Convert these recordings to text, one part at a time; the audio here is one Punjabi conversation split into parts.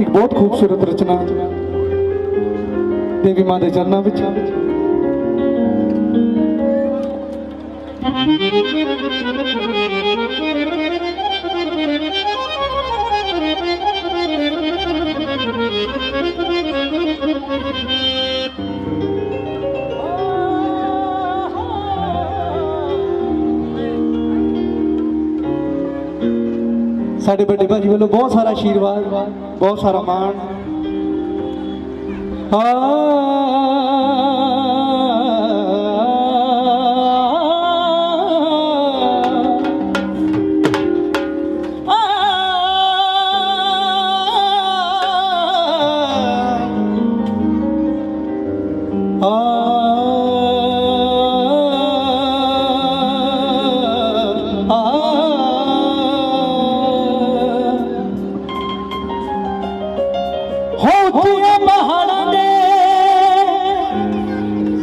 ਇੱਕ ਬਹੁਤ ਖੂਬਸੂਰਤ ਰਚਨਾ ਦੇਵੀ ਮਾਂ ਦੇ ਚਰਨਾਂ ਵਿੱਚ। ਸਾਡੇ ਵੱਡੇ ਭਾਜੀ ਵੱਲੋਂ ਬਹੁਤ ਸਾਰਾ ਆਸ਼ੀਰਵਾਦ ਬਹੁਤ ਸਾਰਾ ਮਾਣ। ਹੋਤੀਆਂ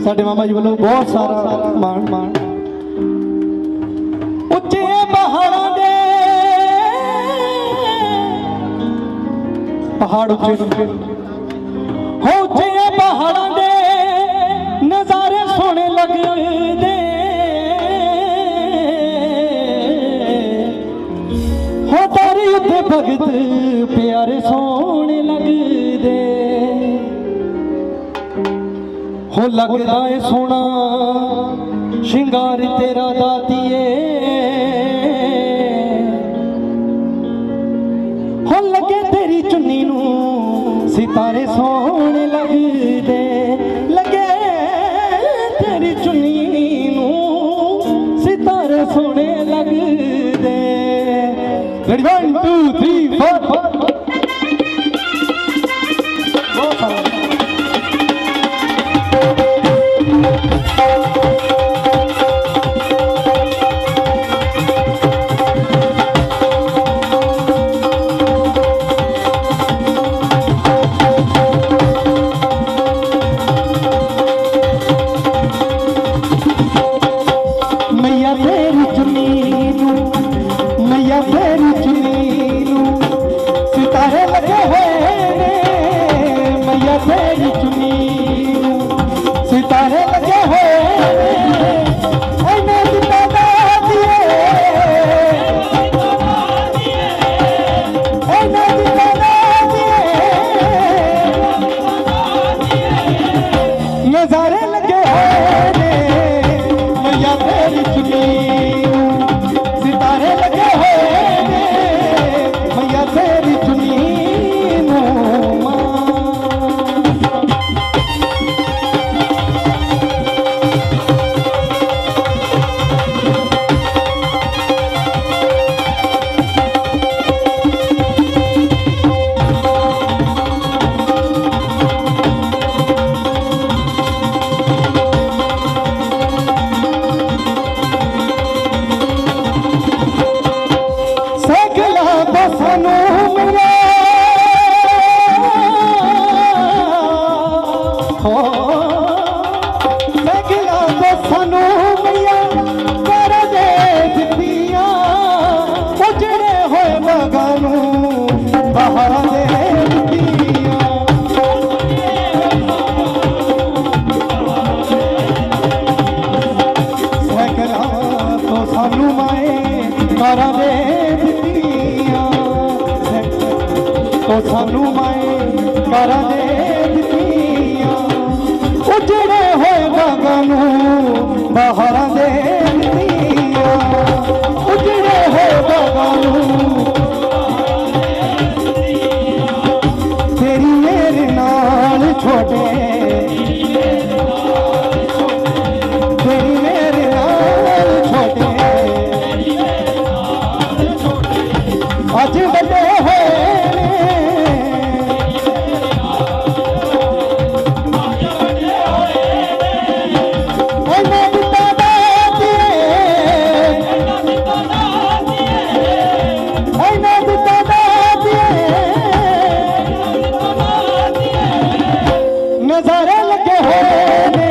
ਸਾਡੇ ਮਾਮਾ ਜੀ ਵੱਲੋਂ ਬਹੁਤ ਸਾਰਾ ਮਾਣ। ਮਾਣ ਉੱਚੇ ਪਹਾੜਾਂ ਦੇ ਪਹਾੜ ਉੱਚੇ ਉੱਚੇ ਪਹਾੜਾਂ ਦੇ ਨਜ਼ਾਰੇ ਸੋਹਣੇ ਲੱਗਦੇ ਹੋ ਤਾਰੀ ਉੱਤੇ ਭਗਤ ਹੋ ਲੱਗਦਾ ਏ ਸੋਹਣਾ ਸ਼ਿੰਗਾਰ ਤੇਰਾ ਦਾਤੀਏ। ਹੋ ਲੱਗੇ ਤੇਰੀ ਚੁੰਨੀ ਨੂੰ, ਸਿਤਾਰੇ ਸੋਹਣੇ ਲੱਗਦੇ। ਸਿਤਾਰੇ হনুমায় তারাবে দিয়া ও হনুমায় তারাবে দিয়া ও জুড়ে হয়ে ਨਜ਼ਾਰੇ ਲੱਗੇ ਹੋਏ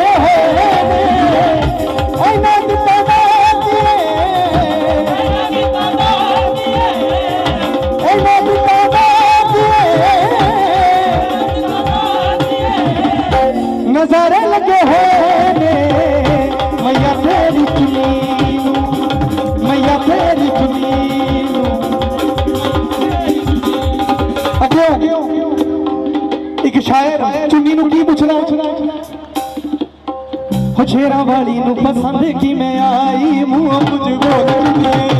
ਨਜ਼ਾਰੇ ਲੱਗੇ ਹੋਏ ਨੇ। ਮਈਆ ਤੇਰੀ ਚੁੰਨੀ ਨੂੰ, ਮਈਆ ਤੇਰੀ ਚੁੰਨੀ ਨੂੰ। ਅੱਗੇ ਇੱਕ ਸ਼ਾਇਰ ਚੁੰਨੀ ਨੂੰ ਕੀ ਪੁੱਛਣਾ ਹੋ ਸ਼ੇਰਾਂ ਵਾਲੀ ਨੂੰ ਪਸੰਦ ਕਿਵੇਂ ਆਈ ਮੂੰਹ ਕੁਝ ਬੋਲਦੀ ਏ